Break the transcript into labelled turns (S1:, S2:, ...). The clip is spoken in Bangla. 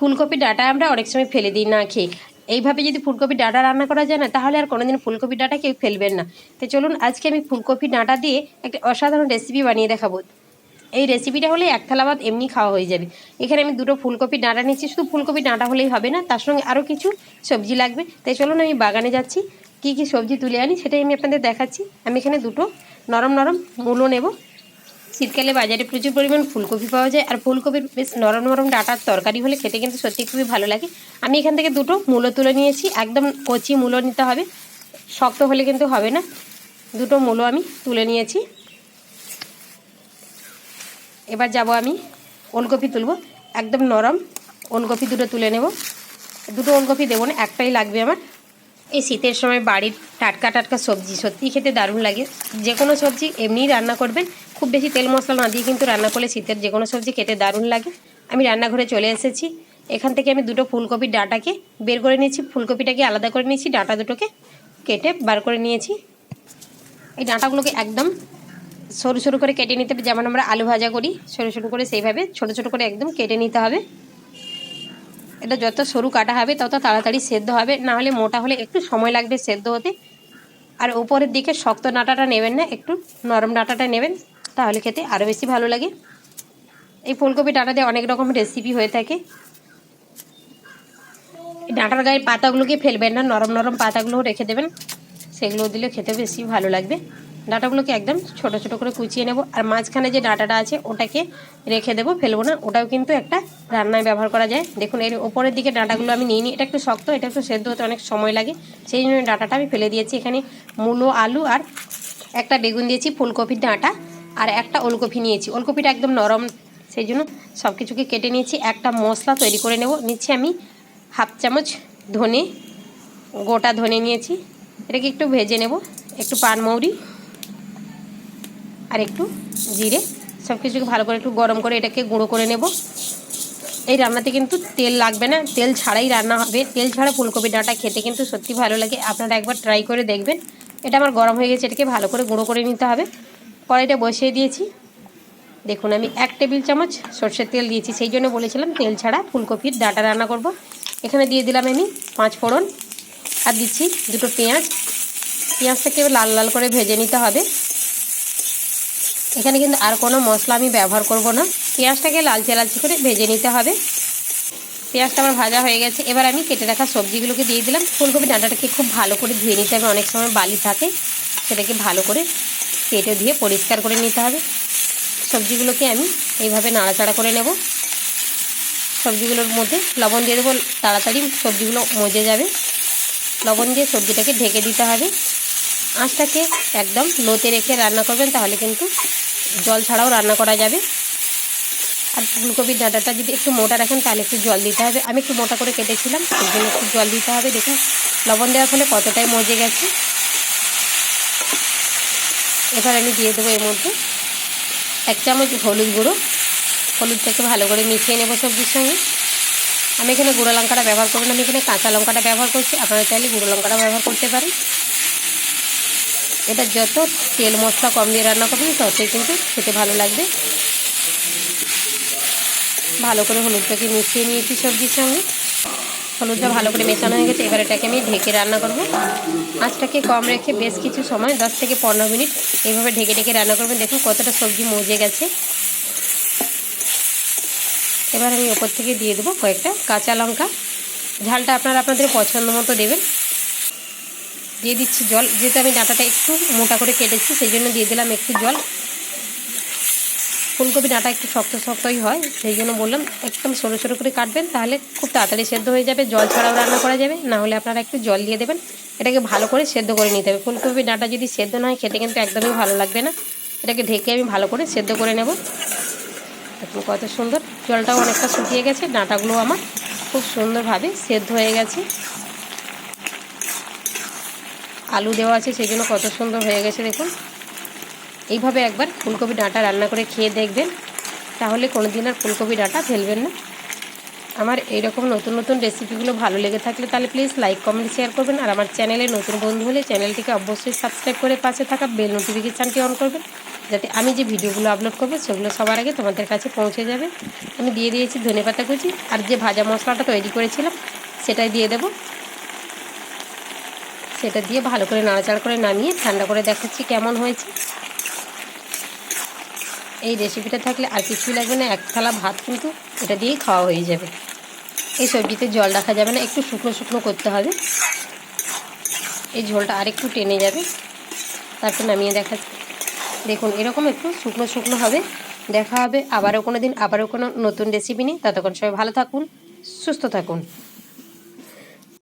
S1: ফুলকপি ডাটা আমরা অনেক সময় ফেলে দিই, না খেয়ে। এইভাবে যদি ফুলকপি ডাঁটা রান্না করা যায় না, তাহলে আর কোনোদিন ফুলকপি ডাঁটা কেউ ফেলবেন না। তো চলুন, আজকে আমি ফুলকপি ডাঁটা দিয়ে একটা অসাধারণ রেসিপি বানিয়ে দেখাবো। এই রেসিপিটা হলে এক থালা ভাত এমনি খাওয়া হয়ে যাবে। এখানে আমি দুটো ফুলকপি ডাঁটা নিচ্ছি শুধু ফুলকপি ডাঁটা হলেই হবে না, তার সঙ্গে আরও কিছু সবজি লাগবে। তাই চলুন, আমি বাগানে যাচ্ছি, কী কী সবজি তুলে আনি সেটাই আমি আপনাদের দেখাচ্ছি। আমি এখানে দুটো নরম নরম মূলো নেব। শীতকালে বাজারে প্রচুর পরিমাণ ফুলকপি পাওয়া যায়। আর ফুলকপির বেশ নরম নরম ডাটার তরকারি হলে খেতে কিন্তু সত্যি খুবই ভালো লাগে। আমি এখান থেকে দুটো মূলো তুলে নিয়েছি। একদম কচি মূলো নিতে হবে। শক্ত হলে কিন্তু হবে না। দুটো মূলো আমি তুলে নিয়েছি। এবার যাব আমি ওলকপি তুলব। একদম নরম ওলকপি দুটো তুলে নেব। দুটো ওলকপি দেবো না, একটাই লাগবে আমার। এই শীতের সময় বাড়ির টাটকা টাটকা সবজি সত্যিই খেতে দারুণ লাগে। যে কোনো সবজি এমনিই রান্না করবেন। খুব বেশি তেল মশলা না দিয়ে কিন্তু রান্না করলে শীতের যে কোনো সবজি খেতে দারুণ লাগে। আমি রান্নাঘরে চলে এসেছি। এখান থেকে আমি দুটো ফুলকপির ডাঁটাকে বের করে নিয়েছি। ফুলকপিটাকে আলাদা করে নিয়েছি, ডাঁটা দুটোকে কেটে বার করে নিয়েছি। এই ডাঁটাগুলোকে একদম সরু সরু করে কেটে নিতে হবে। যেমন আমরা আলু ভাজা করি, সরু সরু করে সেইভাবে ছোট ছোট করে একদম কেটে নিতে হবে। এটা যত সরু কাটা হবে, তত তাড়াতাড়ি সেদ্ধ হবে। না হলে মোটা হলে একটু সময় লাগবে সেদ্ধ হতে। আর উপরের দিকে শক্ত ডাঁটাটা নেবেন না, একটু নরম ডাঁটাটা নেবেন, তাহলে খেতে আরও বেশি ভালো লাগে। এই ফুলকপি ডাঁটা দিয়ে অনেক রকম রেসিপি হয়ে থাকে। ডাঁটার গায়ের পাতাগুলোকে ফেলবেন না, নরম নরম পাতাগুলোও রেখে দেবেন। সেগুলো দিলে খেতে বেশি ভালো লাগবে। ডাঁটাগুলোকে একদম ছোট ছোট করে কুচিয়ে নেব। আর মাঝখানে যে ডাঁটাটা আছে, ওটাকে রেখে দেবো, ফেলব না। ওটাও কিন্তু একটা রান্নায় ব্যবহার করা যায়। দেখুন, এর ওপরের দিকে ডাঁটাগুলো আমি নিয়ে নিই। এটা একটু শক্ত, এটা একটু সেদ্ধ হতে অনেক সময় লাগে। সেই জন্য ডাঁটাটা আমি ফেলে দিয়েছি এখানে মূলো, আলু আর একটা বেগুন দিয়েছি, ফুলকপির ডাঁটা আর একটা ওলকপি নিয়েছি। ওলকপিটা একদম নরম, সেই জন্য সব কিছুকে কেটে নিয়েছি। একটা মশলা তৈরি করে নেব। নিচ্ছি আমি হাফ চামচ ধনে, গোটা ধনে নিয়েছি। এটাকে একটু ভেজে নেব। একটু পানমৌরি আর একটু জিরে সব কিছুকে ভালো করে একটু গরম করে এটাকে গুঁড়ো করে নেব। এই রান্নাতে কিন্তু তেল লাগবে না, তেল ছাড়াই রান্না হবে। তেল ছাড়া ফুলকপি ডাঁটা খেতে কিন্তু সত্যি ভালো লাগে। আপনারা একবার ট্রাই করে দেখবেন। এটা আমার গরম হয়ে গেছে, এটাকে ভালো করে গুঁড়ো করে নিতে হবে। কড়াইটা বসিয়ে দিয়েছি। দেখুন, আমি এক টেবিল চামচ সর্ষের তেল দিয়েছি। সেই জন্য বলেছিলাম তেল ছাড়া ফুলকপির ডাঁটা রান্না করব। এখানে দিয়ে দিলাম আমি পাঁচ ফোড়ন। আর দিচ্ছি দুটো পেঁয়াজ। পেঁয়াজটাকে লাল লাল করে ভেজে নিতে হবে। এখানে কিন্তু আর কোনো মশলা আমি ব্যবহার করব না। পেঁয়াজটাকে লালচে লালচে করে ভেজে নিতে হবে। পেঁয়াজটা আমার ভাজা হয়ে গেছে। এবার আমি কেটে রাখা সবজিগুলোকে দিয়ে দিলাম। ফুলকপি ডাঁটাটাকে খুব ভালো করে ধুয়ে নিতে হবে। অনেক সময় বালি থাকে, সেটাকে ভালো করে কেটে ধুয়ে পরিষ্কার করে নিতে হবে। সবজিগুলোকে আমি এইভাবে নাড়াচাড়া করে নেব। সবজিগুলোর মধ্যে লবণ দিয়ে দেবো। তাড়াতাড়ি সবজিগুলো মজে যাবে। লবণ দিয়ে সবজিটাকে ঢেকে দিতে হবে। আঁচটাকে একদম লোতে রেখে রান্না করবেন, তাহলে কিন্তু জল ছাড়াও রান্না করা যাবে। আর ফুলকপির ডাঁটাটা যদি একটু মোটা রাখেন, তাহলে একটু জল দিতে হবে। আমি একটু মোটা করে কেটেছিলাম সেই জন্য একটু জল দিতে হবে। দেখুন, লবণ দেওয়ার ফলে কতটাই মজে গেছে। এবার আমি দিয়ে দেবো এর মধ্যে এক চামচ হলুদ গুঁড়ো। হলুদটাকে ভালো করে মিশিয়ে নেব সবজির সঙ্গে। আমি এখানে গুঁড়ো লঙ্কাটা ব্যবহার করব না, আমি এখানে কাঁচা লঙ্কাটা ব্যবহার করছি। আপনারা চাইলে গুঁড়ো লঙ্কাটা ব্যবহার করতে পারেন। এটা যত তেল মশলা কম দিয়ে রান্না করবেন, ততই কিন্তু খেতে ভালো লাগবে। ভালো করে হলুদটাকে মিশিয়ে নিয়েছি সবজির সঙ্গে। হলুদটা ভালো করে মেশানো হয়ে গেছে, এবার এটাকে আমি ঢেকে রান্না করব। আঁচটাকে কম রেখে বেশ কিছু সময়, দশ থেকে পনেরো মিনিট এইভাবে ঢেকে ঢেকে রান্না করবেন। দেখুন কতটা সবজি মজে গেছে। এবার আমি ওপর থেকে দিয়ে দেবো কয়েকটা কাঁচা লঙ্কা। ঝালটা আপনারা আপনাদের পছন্দ মতো দেবেন। দিয়ে দিচ্ছি জল। যেহেতু আমি ডাঁটাটা একটু মোটা করে কেটেছি, সেই জন্য দিয়ে দিলাম একটু জল। ফুলকপি ডাঁটা একটু শক্ত শক্তই হয়, সেই জন্য বললাম একদম সরু সরু করে কাটবেন, তাহলে খুব তাড়াতাড়ি সেদ্ধ হয়ে যাবে। জল ছাড়াও রান্না করা যাবে, না হলে আপনারা একটু জল দিয়ে দেবেন। এটাকে ভালো করে সেদ্ধ করে নিতে হবে। ফুলকপি ডাঁটা যদি সেদ্ধ না হয়, খেতে কিন্তু একদমই ভালো লাগবে না। এটাকে ঢেকে আমি ভালো করে সেদ্ধ করে নেব। দেখুন কত সুন্দর। জলটাও অনেকটা শুকিয়ে গেছে। ডাঁটাগুলো আমার খুব সুন্দরভাবে সেদ্ধ হয়ে গেছে। আলু দেওয়া আছে, সেই জন্য কত সুন্দর হয়ে গেছে দেখুন। এইভাবে একবার ফুলকপি ডাঁটা রান্না করে খেয়ে দেখবেন, তাহলে কোনো দিন আর ফুলকপি ডাঁটা ফেলবেন না। আমার এইরকম নতুন নতুন রেসিপিগুলো ভালো লেগে থাকলে তাহলে প্লিজ লাইক, কমেন্ট, শেয়ার করবেন। আর আমার চ্যানেলে নতুন বন্ধু হলে চ্যানেলটিকে অবশ্যই সাবস্ক্রাইব করে পাশে থাকা বেল নোটিফিকেশানটি অন করবেন, যাতে আমি যে ভিডিওগুলো আপলোড করব সেগুলো সবার আগে তোমাদের কাছে পৌঁছে যাবে। আমি দিয়ে দিয়েছি ধনে পাতা কুচি, আর যে ভাজা মশলাটা তৈরি করেছিলাম সেটাই দিয়ে দেবো। সেটা দিয়ে ভালো করে নাড়াচাড়া করে নামিয়ে ঠান্ডা করে দেখাচ্ছি কেমন হয়েছে। এই রেসিপিটা থাকলে আর কিছুই লাগবে না, এক থালা ভাত কিন্তু এটা দিয়েই খাওয়া হয়ে যাবে। এই সবজিতে জল রাখা যাবে না, একটু শুকনো শুকনো করতে হবে। এই ঝোলটা আর একটু টেনে যাবে। তারপর নামিয়ে দেখা দেখুন, এরকম একটু শুকনো শুকনো হবে। দেখা হবে আবারও কোনো দিন, আবারও কোনো নতুন রেসিপি নিয়ে। ততক্ষণ সবাই ভালো থাকুন, সুস্থ থাকুন।